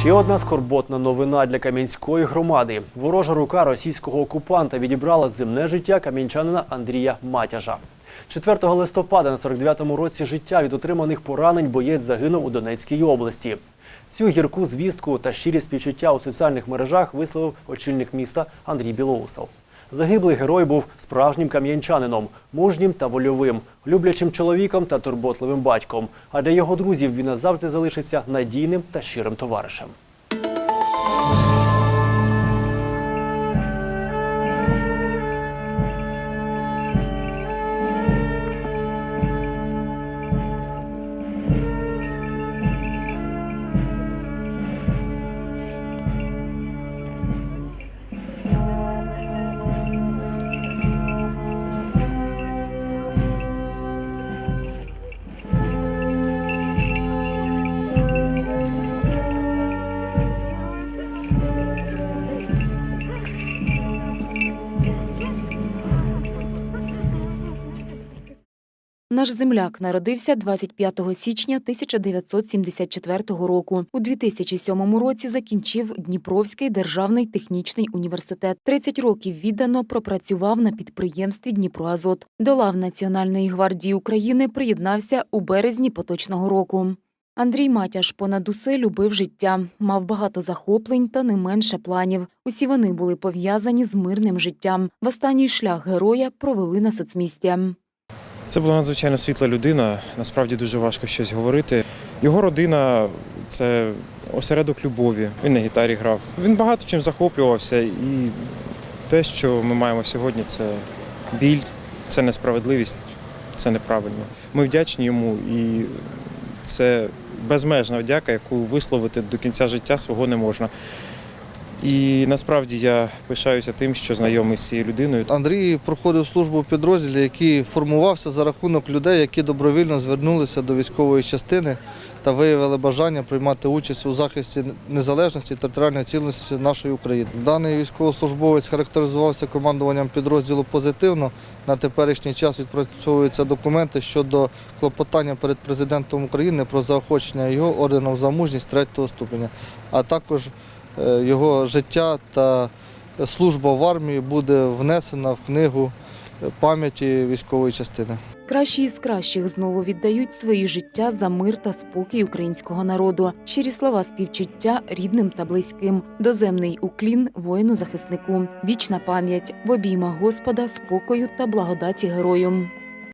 Ще одна скорботна новина для Кам'янської громади. Ворожа рука російського окупанта відібрала земне життя кам'янчанина Андрія Матяжа. 4 листопада на 49-му році життя від отриманих поранень боєць загинув у Донецькій області. Цю гірку звістку та щирі співчуття у соціальних мережах висловив очільник міста Андрій Білоусов. Загиблий герой був справжнім кам'янчанином, мужнім та вольовим, люблячим чоловіком та турботливим батьком. А для його друзів він назавжди залишиться надійним та щирим товаришем. Наш земляк народився 25 січня 1974 року. У 2007 році закінчив Дніпровський державний технічний університет. 30 років віддано пропрацював на підприємстві Дніпроазот. До лав Національної гвардії України приєднався у березні поточного року. Андрій Матяш понад усе любив життя, мав багато захоплень та не менше планів. Усі вони були пов'язані з мирним життям. В останній шлях героя провели на соцмістя. Це була надзвичайно світла людина. Насправді дуже важко щось говорити. Його родина це осередок любові. Він на гітарі грав. Він багато чим захоплювався, і те, що ми маємо сьогодні, це біль, це несправедливість, це неправильно. Ми вдячні йому, і це безмежна вдяка, яку висловити до кінця життя свого не можна. І насправді я пишаюся тим, що знайомий з цією людиною. Андрій проходив службу у підрозділі, який формувався за рахунок людей, які добровільно звернулися до військової частини та виявили бажання приймати участь у захисті незалежності і територіальної цілісності нашої України. Даний військовослужбовець характеризувався командуванням підрозділу позитивно. На теперішній час відпрацьовуються документи щодо клопотання перед президентом України про заохочення його орденом за мужність третього ступеня, а також його життя та служба в армії буде внесена в книгу пам'яті військової частини. Кращі із кращих знову віддають свої життя за мир та спокій українського народу. Щирі слова співчуття рідним та близьким. Доземний уклін воїну захиснику. Вічна пам'ять в обіймах Господа, спокою та благодаті герою.